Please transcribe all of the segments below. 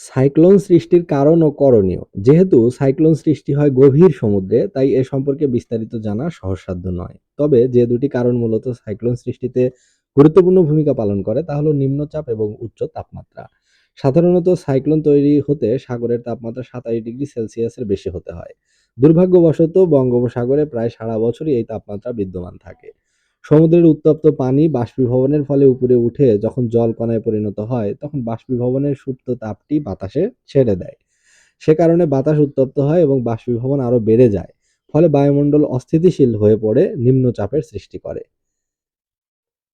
Cyclone সৃষ্টির কারণ ও করণীয়। যেহেতু সাইক্লোন সৃষ্টি হয় গভীর সমুদ্রে, তাই এ সম্পর্কে বিস্তারিত জানা সহজসাধ্য নয়। তবে যে দুটি কারণ মূলত সাইক্লোন সৃষ্টিতে গুরুত্বপূর্ণ ভূমিকা পালন করে, তা হলো নিম্নচাপ এবং উচ্চ তাপমাত্রা। সাধারণত সাইক্লোন তৈরি হতে সাগরের তাপমাত্রা সাতাশ ডিগ্রি সেলসিয়াসের বেশি হতে হয়। দুর্ভাগ্যবশত বঙ্গোপসাগরে প্রায় সারা বছরই এই তাপমাত্রা বিদ্যমান থাকে। সমুদ্রের উত্তপ্ত পানি বাষ্পীভবনের ফলে উপরে উঠে যখন জলকণায় পরিণত হয়, তখন বাষ্পীভবনের সুপ্ত তাপটি বাতাসে ছেড়ে দেয়। সে কারণে বাতাস উত্তপ্ত হয় এবং বাষ্পীভবন আরও বেড়ে যায়, ফলে বায়ুমণ্ডল অস্থিতিশীল হয়ে পড়ে, নিম্নচাপের সৃষ্টি করে।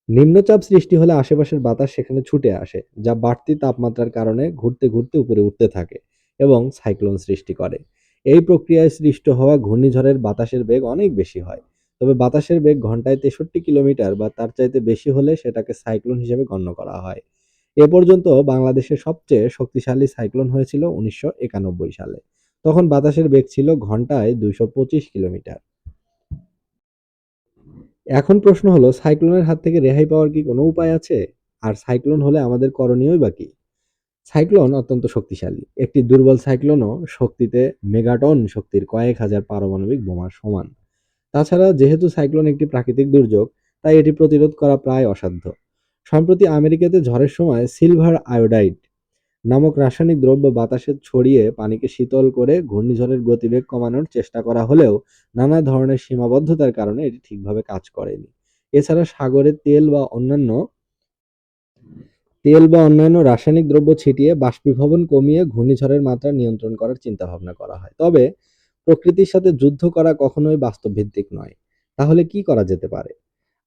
নিম্নচাপ সৃষ্টি হলে আশেপাশের বাতাস সেখানে ছুটে আসে, যা বাড়তি তাপমাত্রার কারণে ঘুরতে ঘুরতে উপরে উঠতে থাকে এবং সাইক্লোন সৃষ্টি করে। এই প্রক্রিয়ায় সৃষ্ট হওয়া ঘূর্ণিঝড়ের বাতাসের বেগ অনেক বেশি হয় তবে বাতাসের বেগ ঘন্টায় তেষট্টি কিলোমিটার বা তার চাইতে বেশি হলে সেটাকে সাইক্লোন হিসেবে গণ্য করা হয়। এ পর্যন্ত বাংলাদেশের সবচেয়ে শক্তিশালী সাইক্লোন হয়েছিল উনিশশো একানব্বই সালে। তখন বাতাসের বেগ ছিল ঘন্টায় দুইশো পঁচিশ কিলোমিটার। এখন প্রশ্ন হলো, সাইক্লোনের হাত থেকে রেহাই পাওয়ার কি কোনো উপায় আছে? আর সাইক্লোন হলে আমাদের করণীয়ই বা কি? সাইক্লোন অত্যন্ত শক্তিশালী। একটি দুর্বল সাইক্লোনও শক্তিতে মেগাটন শক্তির কয়েক হাজার পারমাণবিক বোমার সমান। তাছাড়া যেহেতু সাইক্লোন একটি প্রাকৃতিক দুর্যোগ, তাই এটি প্রতিরোধ করা প্রায় অসাধ্য। সম্প্রতি আমেরিকাতে ঝড়ের সময় সিলভার আয়োডাইড নামক রাসায়নিক দ্রব্য বাতাসে ছড়িয়ে পানিকে শীতল করে ঘূর্ণিঝড়ের গতিবেগ কমানোর চেষ্টা করা হলেও নানা ধরনের সীমাবদ্ধতার কারণে এটি ঠিকভাবে কাজ করেনি। এছাড়া সাগরে তেল বা অন্যান্য তেল বা অন্যান্য রাসায়নিক দ্রব্য ছিটিয়ে বাষ্পীভবন কমিয়ে ঘূর্ণিঝড়ের মাত্রা নিয়ন্ত্রণ করার চিন্তাভাবনা করা হয়। তবে প্রকৃতির সাথে যুদ্ধ করা কখনোই বাস্তবভিত্তিক নয়। তাহলে কি করা যেতে পারে?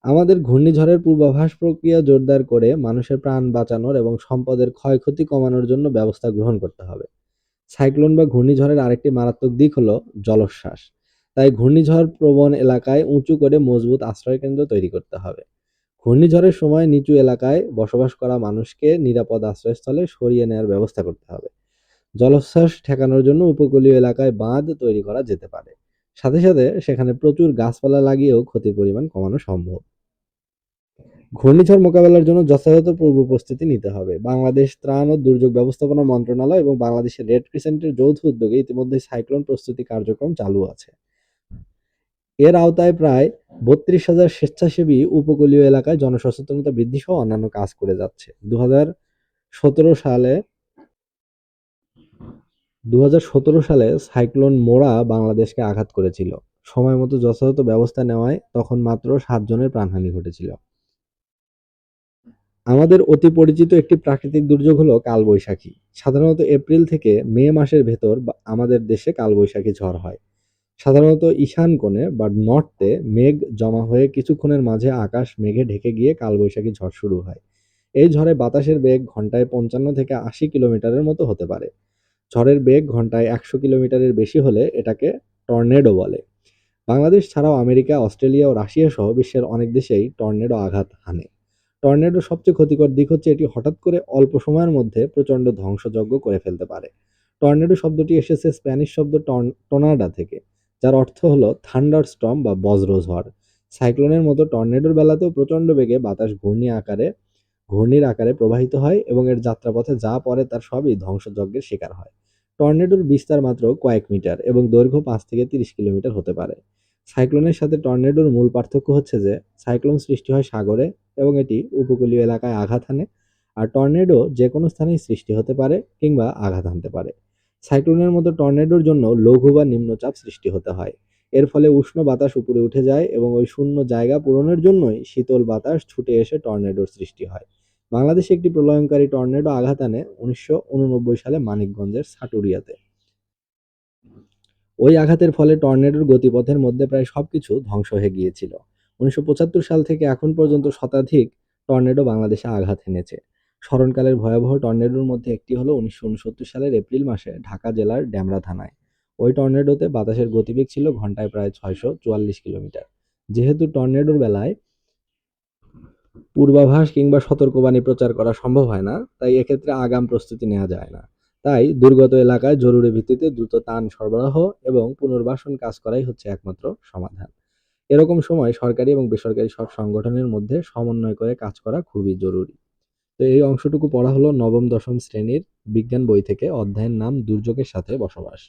আমাদের ঘূর্ণিঝড়ের পূর্বাভাস প্রক্রিয়া জোরদার করে মানুষের প্রাণ বাঁচানোর এবং সম্পদের ক্ষয়ক্ষতি কমানোর জন্য ব্যবস্থা গ্রহণ করতে হবে। সাইক্লোন বা ঘূর্ণিঝড়ের আরেকটি মারাত্মক দিক হলো জলোচ্ছ্বাস। তাই ঘূর্ণিঝড় প্রবণ এলাকায় উঁচু করে মজবুত আশ্রয়কেন্দ্র তৈরি করতে হবে। ঘূর্ণিঝড়ের সময় নিচু এলাকায় বসবাস করা মানুষকে নিরাপদ আশ্রয়স্থলে সরিয়ে নেওয়ার ব্যবস্থা করতে হবে। জলোচ্ছ্বাস ঠেকানোর জন্য উপকূলীয় এলাকায় বাঁধ তৈরি করা যেতে পারে। সাথে সাথে সেখানে প্রচুর গাছপালা লাগিয়েও ক্ষতির পরিমাণ কমানো সম্ভব। ঘূর্ণিঝড় মোকাবেলার জন্য যথাযথ পূর্ব প্রস্তুতি নিতে হবে। বাংলাদেশ ত্রাণ ও দুর্যোগ ব্যবস্থাপনা মন্ত্রণালয় এবং বাংলাদেশের রেড ক্রিসেন্টের যৌথ উদ্যোগে ইতিমধ্যে সাইক্লোন প্রস্তুতি কার্যক্রম চালু আছে। এর আওতায় প্রায় বত্রিশ হাজার স্বেচ্ছাসেবী উপকূলীয় এলাকায় জনসচেতনতা বৃদ্ধি সহ অন্যান্য কাজ করে যাচ্ছে। দু সতেরো সালে দু হাজার সতেরো সালে সাইক্লোন মোরা বাংলাদেশকে আঘাত করেছিল। সময় মতো যথাযথ ব্যবস্থা নেওয়ায় তখন মাত্র সাতজনের প্রাণহানি ঘটেছিল। আমাদের অতি পরিচিত একটি প্রাকৃতিক দুর্যোগ হলো কালবৈশাখী। সাধারণত এপ্রিল থেকে মে মাসের ভেতর আমাদের দেশে কালবৈশাখী ঝড় হয়। সাধারণত ঈশান কোণে বা নর্থে মেঘ জমা হয়ে কিছুক্ষণের মাঝে আকাশ মেঘে ঢেকে গিয়ে কালবৈশাখী ঝড় শুরু হয়। এই ঝড়ে বাতাসের বেগ ঘন্টায় পঞ্চান্ন থেকে আশি কিলোমিটারের মতো হতে পারে। ঝড়ের বেগ ঘন্টায় একশো কিলোমিটারের বেশি হলে এটাকে টর্নেডো বলে। বাংলাদেশ ছাড়াও আমেরিকা, অস্ট্রেলিয়া ও রাশিয়া সহ বিশ্বের অনেক দেশেই টর্নেডো আঘাত হানে। টর্নেডোর সবচেয়ে ক্ষতিকর দিক হচ্ছে এটি হঠাৎ করে অল্প সময়ের মধ্যে প্রচণ্ড ধ্বংসযজ্ঞ করে ফেলতে পারে। টর্নেডো শব্দটি এসেছে স্প্যানিশ শব্দ টর্ন টোনাডা থেকে, যার অর্থ হলো থান্ডার স্টর্ম বা বজ্রঝড়। সাইক্লোনের মতো টর্নেডোর বেলাতেও প্রচণ্ড বেগে বাতাস ঘূর্ণি আকারে ঘূর্ণির আকারে প্রবাহিত হয় এবং এর যাত্রাপথে যা পড়ে তার সবই ধ্বংসযজ্ঞের শিকার হয়। টর্নেডোর বিস্তার মাত্র কয়েক মিটার এবং দৈর্ঘ্য পাঁচ থেকে তিরিশ কিলোমিটার হতে পারে। সাইক্লোনের সাথে টর্নেডোর মূল পার্থক্য হচ্ছে যে, সাইক্লোন সৃষ্টি হয় সাগরে এবং এটি উপকূলীয় এলাকায় আঘাত হানে আর টর্নেডো যে কোনো স্থানেই সৃষ্টি হতে পারে কিংবা আঘাত হানতে পারে। সাইক্লোনের মতো টর্নেডোর জন্য লঘু বা নিম্নচাপ সৃষ্টি হতে হয়। এর ফলে উষ্ণ বাতাস উপরে উঠে যায় এবং ওই শূন্য জায়গা পূরণের জন্যই শীতল বাতাস ছুটে এসে টর্নেডোর সৃষ্টি হয়। বাংলাদেশে একটি প্রলয়ঙ্কারী টর্নেডো আঘাত আনে উনিশশো উননব্বই সালে মানিকগঞ্জের সাটুরিয়াতে। ওই আঘাতের ফলে টর্নেডোর গতিপথের মধ্যে প্রায় সবকিছু ধ্বংস হয়ে গিয়েছিল। উনিশশো পঁচাত্তর সাল থেকে এখন পর্যন্ত শতাধিক টর্নেডো বাংলাদেশে আঘাত এনেছে। স্মরণকালের ভয়াবহ টর্নেডোর মধ্যে একটি হলো উনিশশো উনসত্তর সালের এপ্রিল মাসে ঢাকা জেলার ড্যামরা থানায়। ওই টর্নেডোতে বাতাসের গতিবেগ ছিল ঘন্টায় প্রায় ছয়শো চুয়াল্লিশ কিলোমিটার। যেহেতু টর্নেডোর বেলায় পূর্বাভাস কিংবা সতর্কবাণী প্রচার করা সম্ভব হয় না, তাই এক্ষেত্রে আগাম প্রস্তুতি নেওয়া যায় না। তাই দুর্গত এলাকায় জরুরি ভিত্তিতে দ্রুত তান সরবরাহ এবং পুনর্বাসন কাজ করাই হচ্ছে একমাত্র সমাধান। এরকম সময় সরকারি এবং বেসরকারি সব সংগঠনের মধ্যে সমন্বয় করে কাজ করা খুবই জরুরি। তো এই অংশটুকু পড়া হলো নবম দশম শ্রেণির বিজ্ঞান বই থেকে অধ্যায়ের নাম দুর্যোগের সাথে বসবাস।